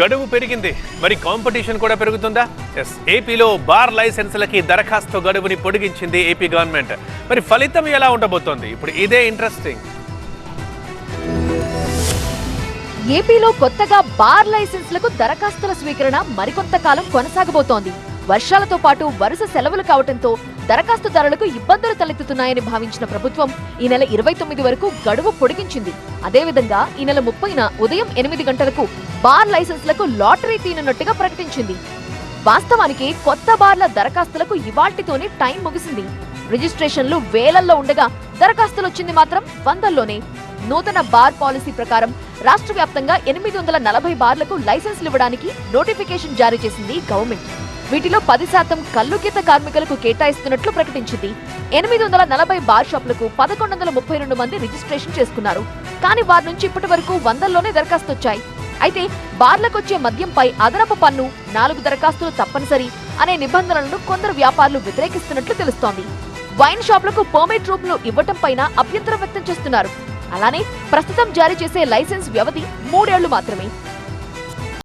గడువు పెరిగింది. మరి కాంపిటీషన్ కూడా పెరుగుతుందా? ఎస్ ఏపీలో బార్ లైసెన్సులకి దరఖాస్తు గడువుని పొడిగించింది ఏపీ గవర్నమెంట్. మరి ఫలితం ఎలా ఉండబోతోంది? ఇప్పుడు ఇదే ఇంట్రెస్టింగ్ ఏపీలో కొత్తగా బార్ లైసెన్స్లకు దరఖాస్తుల స్వీకరణ మరికొంతకాలం కొనసాగబోతోంది. వర్షాలతో పాటు వరుస సెలవులు కావడంతో దరఖాస్తుదారులకు ఇబ్బందులు తలెత్తుతున్నాయని భావించిన ప్రభుత్వం ఈ నెల ఇరవై తొమ్మిది వరకు గడువు పొడిగించింది. అదేవిధంగా ఈ నెల ముప్పైన ఉదయం ఎనిమిది గంటలకు బార్ లైసెన్స్లకు లాటరీ తీనున్నట్టుగా ప్రకటించింది. వాస్తవానికి కొత్త బార్ల దరఖాస్తులకు ఇవాల్టితోనే టైం ముగిసింది. రిజిస్ట్రేషన్లు వేలల్లో ఉండగా దరఖాస్తులు వచ్చింది మాత్రం వందల్లోనే. నూతన బార్ పాలసీ ప్రకారం రాష్ట్ర వ్యాప్తంగా ఎనిమిది వందల నలభై బార్లకు లైసెన్స్లు ఇవ్వడానికి నోటిఫికేషన్ జారీ చేసింది గవర్నమెంట్. వీటిలో పది శాతం కల్లుగీత కార్మికులకు కేటాయిస్తున్నట్లు ప్రకటించింది. ఎనిమిది వందల నలభై బార్ షాపులకు పదకొండు వందల ముప్పై రెండు మంది రిజిస్ట్రేషన్ చేసుకున్నారు. కానీ వారి నుంచి ఇప్పటి వరకు వందల్లోనే దరఖాస్తు వచ్చాయి అయితే బార్లకొచ్చే మద్యంపై అదనపు పన్ను నాలుగు దరఖాస్తులు తప్పనిసరి అనే నిబంధనలను కొందరు వ్యాపారులు వ్యతిరేకిస్తున్నట్లు తెలుస్తోంది. వైన్ షాపులకు పర్మిట్ రూపులు ఇవ్వటం పైన అభ్యంతరం వ్యక్తం చేస్తున్నారు. అలానే ప్రస్తుతం జారీ చేసే లైసెన్స్ వ్యవధి మూడేళ్ళు మాత్రమే.